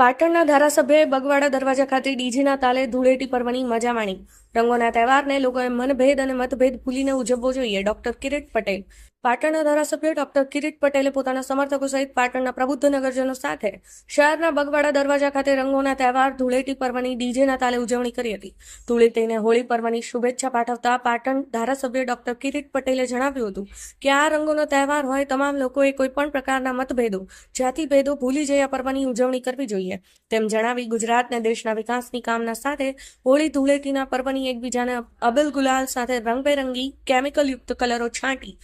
પાટણના ધારાસભ્યએ બગવાડા દરવાજા ખાતે ડીજેના તાલે ધૂળેટી પર્વની મજા માણી. રંગોના તહેવારને લોકોએ મનભેદ અને મતભેદ ભૂલીને ઉજવવો જોઈએ. ડોક્ટર કિરીટ પટેલ પાટણના ધારાસભ્ય ડોક્ટર કિરીટ પટેલે પોતાના સમર્થકો સહિત પાટણના પ્રબુદ્ધ નગરજનો સાથે શહેરના બગવાડા દરવાજા ખાતે રંગોના તહેવાર, ધૂળેટી પર્વની ડીજેના તાલે ઉજવણી કરી હતી. ધૂળેટીને હોળી પર્વની શુભેચ્છા પાઠવતા પાટણ ધારાસભ્ય ડોક્ટર કિરીટ પટેલે જણાવ્યું હતું કે આ રંગોનો તહેવાર હોય તમામ લોકોએ કોઈપણ પ્રકારના મતભેદો જાતિભેદો ભૂલી આ પર્વની ઉજવણી કરવી જોઈએ. તેમ જણાવી ગુજરાતને દેશના વિકાસની કામના સાથે હોળી ધૂળેટીના પર્વની એકબીજાને અબિલ ગુલાલ સાથે રંગબેરંગી, કેમિકલયુક્ત કલરો છાંટી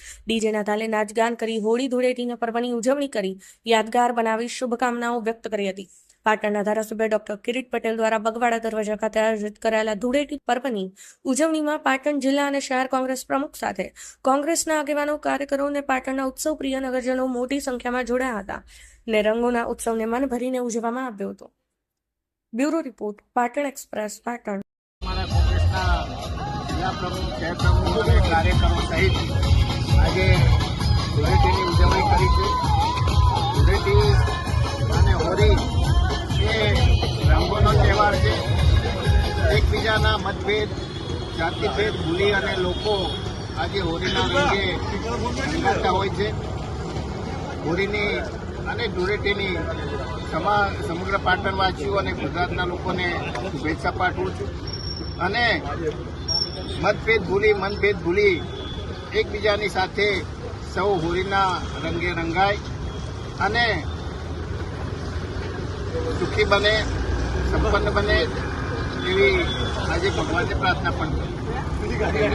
ડીજેના તાલે નાચગાન કરી, હોળી ધૂળેટીના પર્વની ઉજવણી કરી, યાદગાર બનાવી શુભકામનાઓ વ્યક્ત કરી હતી. પાટણના ધારાસભ્ય ડોક્ટર કિરીટ પટેલ દ્વારા બગવાડા દરવાજા ખાતે આયોજિત કરાયેલા ધૂળેટી પર્વની ઉજવણીમાં પાટણ જિલ્લા અને શહેર કોંગ્રેસ પ્રમુખ સાથે કોંગ્રેસના આગેવાનો, કાર્યકરો અને પાટણના ઉત્સવ પ્રિય નગરજનો મોટી સંખ્યામાં જોડાયા હતા ને રંગોના ઉત્સવને મન ભરીને ઉજવવામાં આવ્યો હતો. Bureau report, Patan Express, Patan. જિલ્લા પ્રમુખ સહિત આજે એકબીજાના મતભેદ, જાતિભેદ ભૂલી અને લોકો આજે હોળીના રંગે રંગાતા હોય છે. હોળીની અને ધૂળેટીની સમા, સમગ્ર પાટણવાસીઓ અને ગુજરાતના લોકોને શુભેચ્છા પાઠવું છું. અને મતભેદ ભૂલી, મનભેદ ભૂલી એકબીજાની સાથે સૌ હોળીના રંગે રંગાય અને સુખી બને, સંપન્ન બને. એવી આજે ભગવાનને પ્રાર્થના પણ કરું